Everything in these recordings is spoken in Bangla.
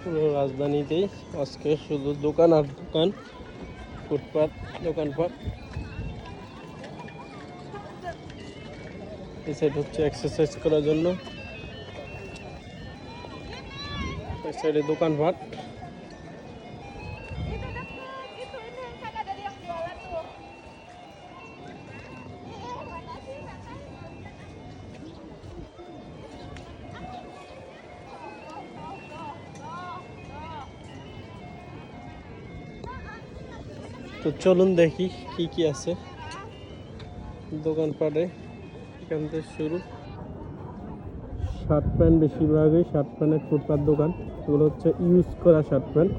পুরো রাজধানীতেই আজকে শুধু দোকান আর দোকান, ফুটপাত, দোকানপাট। এই সাইড হচ্ছে এক্সারসাইজ করার জন্য। এই সাইডে দোকানপাট। তো চলুন দেখি কি কি আছে দোকানপাটে। এখান থেকে শুরু। শার্ট প্যান্ট বেশিরভাগই শার্ট প্যান্টের ফুটপাত দোকান। এগুলো হচ্ছে ইউজ করা শার্ট প্যান্ট।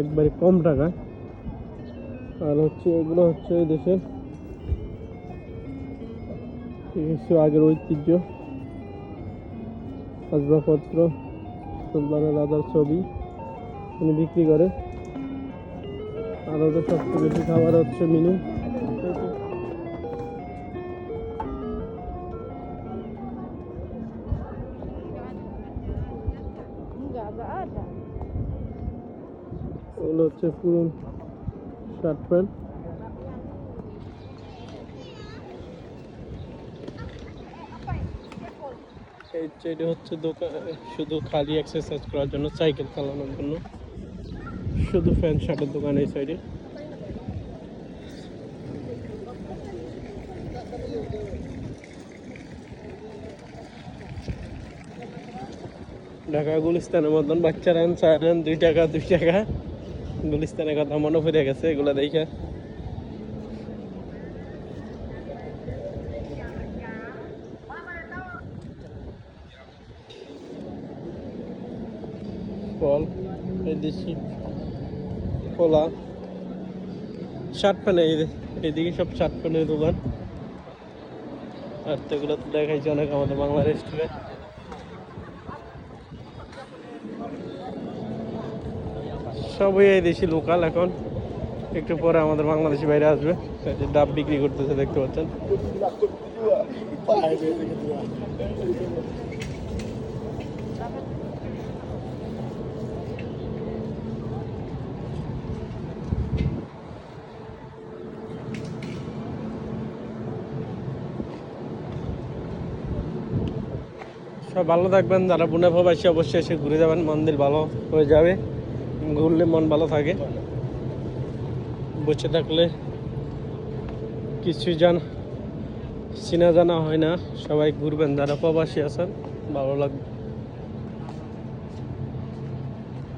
একবারে কম টাকায়। আর হচ্ছে এগুলো হচ্ছে এই দেশের কিছু আগের ঐতিহ্য। আসবাবপত্র, সুলতানের রাজার ছবি। উনি বিক্রি করে। আর ওদের সবচেয়ে বেশি খাবার হচ্ছে মিনু. ওগুলো হচ্ছে পুরো শার্ট প্যান্ট সাইডে হচ্ছে দোকান, শুধু খালি এক্সারসাইজ করার জন্য, সাইকেল চালানোর জন্য শুধু ফ্যান শার্টের দোকান এই সাইডে। ঢাকা গুলিস্তানের মতন বাচ্চারা আন চার দুই টাকা দুই টাকা। গুলিস্তানের কথা মনে পড়ে গেছে এগুলো দেখে। ফল এই দেশি কলা, শার্ট প্যান্ট, এই এদিকে সব শার্ট দোকান। আর তো তো দেখাইছে অনেক আমাদের বাংলা রেস্টুরেন্ট সবই এই দেশি লোকাল এখন। একটু পরে আমাদের বাংলাদেশি বাইরে আসবে। ডাব বিক্রি করতেছে, দেখতে পাচ্ছেন। সব ভালো থাকবেন, যারা পুনে প্রবাসী অবশ্যই এসে ঘুরে যাবেন, মন্দির ভালো হয়ে যাবে, ঘুরলে মন ভালো থাকে। বসে থাকলে কিছু জান, চিনা জানা হয় না, সবাই ঘুরবেন, যারা প্রবাসী আছেন, ভালো লাগবে।